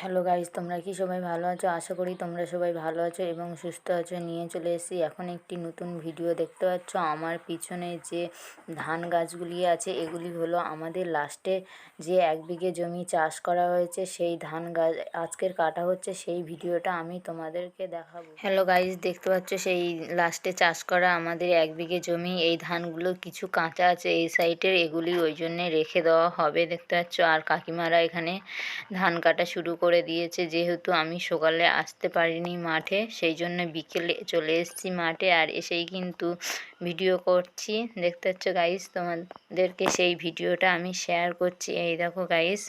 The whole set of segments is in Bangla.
হ্যালো গাইজ তোমরা কি সবাই ভালো আছো? আশা করি তোমরা সবাই ভালো আছো এবং সুস্থ আছো। নিয়ে চলে এসেছি এখন একটি নতুন ভিডিও দেখতে পাচ্ছ। আমার পিছনে যে ধান গাছগুলি আছে, এগুলি হলো আমাদের লাস্টে যে এক বিঘে জমি চাষ করা হয়েছে, সেই ধান গাছ আজকের কাটা হচ্ছে। সেই ভিডিওটা আমি তোমাদেরকে দেখাবো। হ্যালো গাইজ দেখতে পাচ্ছ সেই লাস্টে চাষ করা আমাদের এক বিঘে জমি। এই ধানগুলো কিছু কাঁচা আছে এই সাইডের এগুলি ওই জন্যে রেখে দেওয়া হবে। দেখতে পাচ্ছ আর কাকিমারা এখানে ধান কাটা শুরু করে দিয়েছে। যেহেতু আমি সকালে আসতে পারিনি মাঠে সেই জন্য বিকেলে চলে এসেছি মাঠে আর এসেই কিন্তু ভিডিও করছি। দেখতে পাচ্ছ গাইস তোমাদেরকে সেই ভিডিওটা আমি শেয়ার করছি। এই দেখো গাইস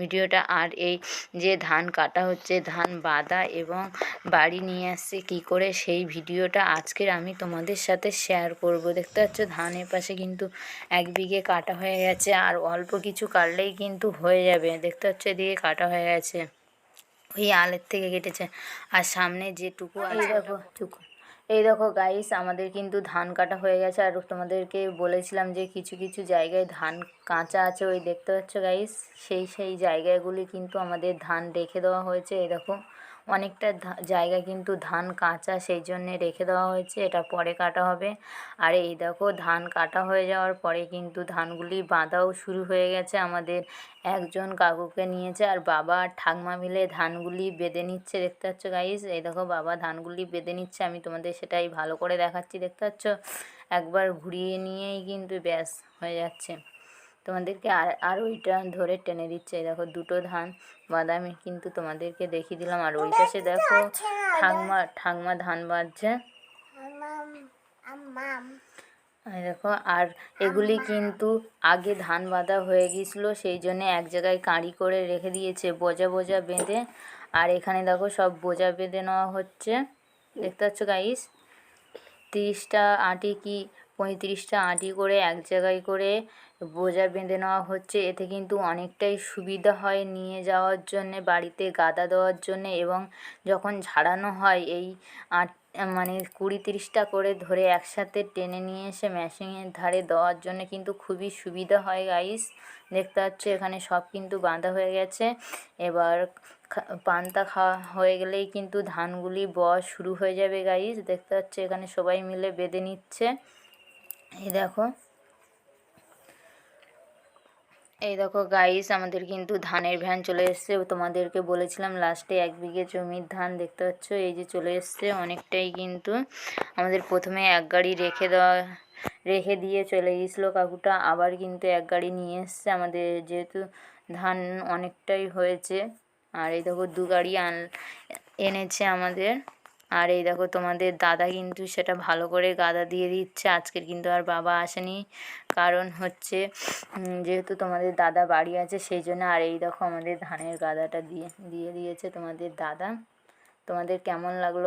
ভিডিওটা আর এই যে ধান কাটা হচ্ছে, ধান বাঁধা এবং বাড়ি নিয়ে আসছে কী করে, সেই ভিডিওটা আজকের আমি তোমাদের সাথে শেয়ার করব। দেখতে পাচ্ছ ধানের পাশে কিন্তু এক বিঘে কাটা হয়ে গেছে আর অল্প কিছু কাটলেই কিন্তু হয়ে যাবে। দেখতে পাচ্ছ এদিকে কাটা হয়ে গেছে। ওই আলের থেকে কেটেছে। আর সামনে যেটুকু আছে দেখো। টুকু। এই দেখো গাইস আমাদের কিন্তু ধান কাটা হয়ে গেছে। আর তোমাদেরকে বলেছিলাম যে কিছু কিছু জায়গায় ধান কাঁচা আছে, ওই দেখতে পাচ্ছ গাইস সেই সেই জায়গাগুলি কিন্তু আমাদের ধান রেখে দেওয়া হয়েছে। এই দেখো, অনেকটা জায়গা কিন্তু ধান কাঁচা, সেই জন্যে রেখে দেওয়া হয়েছে। এটা পরে কাটা হবে। আর এই দেখো, ধান কাটা হয়ে যাওয়ার পরে কিন্তু ধানগুলি বাঁধাও শুরু হয়ে গেছে। আমাদের একজন কাকুকে নিয়েছে আর বাবা আর ঠাকমা মিলে ধানগুলি বেঁধে নিচ্ছে। দেখতে পাচ্ছ গাইস এই দেখো, বাবা ধানগুলি বেঁধে নিচ্ছে। আমি তোমাদের সেটাই ভালো করে দেখাচ্ছি দেখতে পাচ্ছ? একবার ঘুরিয়ে নিয়েই কিন্তু ব্যাস হয়ে যাচ্ছে। তোমাদেরকে আর আর ওইটা ধরে টেনে দিচ্ছে। দেখো দুটো ধান বাদামি কিন্তু তোমাদেরকে দেখিয়ে দিলাম। আর ওই পাশে দেখো ঠাকমা ঠাকমা ধান বাঁধছে। দেখো আর এগুলি কিন্তু আগে ধান বাঁধা হয়ে গিয়েছিল সেই জন্য এক জায়গায় কাঁড়ি করে রেখে দিয়েছে বোঝা বোঝা বেঁধে। আর এখানে দেখো সব বোঝা বেঁধে নেওয়া হচ্ছে। দেখতে পাচ্ছ গাইস তিরিশটা আটি কি পঁয়ত্রিশটা আঁটি করে এক জায়গায় করে বোঝা বেঁধে নেওয়া হচ্ছে। এতে কিন্তু অনেকটাই সুবিধা হয় নিয়ে যাওয়ার জন্যে, বাড়িতে গাদা দেওয়ার জন্যে এবং যখন ঝাড়ানো হয় এই আট মানে কুড়ি তিরিশটা করে ধরে একসাথে টেনে নিয়ে এসে মেশিনের ধারে দেওয়ার জন্য কিন্তু খুবই সুবিধা হয় গাইস দেখতে পাচ্ছ এখানে সব কিন্তু বাঁধা হয়ে গেছে। এবার পান্তা খাওয়া হয়ে গেলেই কিন্তু ধানগুলি বওয়া শুরু হয়ে যাবে গাইস দেখতে পাচ্ছ এখানে সবাই মিলে বেঁধে নিচ্ছে। এই দেখো। এই দেখো গাইস আমাদের কিন্তু ধানের ভ্যান চলে এসছে। তোমাদেরকে বলেছিলাম লাস্টে এক বিঘে জমির ধান দেখতে পাচ্ছ? এই যে চলে এসছে, অনেকটাই কিন্তু আমাদের প্রথমে এক গাড়ি রেখে দেওয়া, রেখে দিয়ে চলে গিয়েছিল কাকুটা। আবার কিন্তু এক গাড়ি নিয়ে এসছে। আমাদের যেহেতু ধান অনেকটাই হয়েছে, আর এই দেখো দু গাড়ি আন, এনেছে আমাদের। আর এই দেখো তোমাদের দাদা কিন্তু সেটা ভালো করে গাদা দিয়ে দিচ্ছে। আজকের কিন্তু আর বাবা আসেনি। কারণ হচ্ছে যেহেতু তোমাদের দাদা বাড়ি আছে সেই জন্য আর এই দেখো আমাদের ধানের গাদাটা দিয়ে দিয়ে দিয়েছে তোমাদের দাদা। তোমাদের কেমন লাগল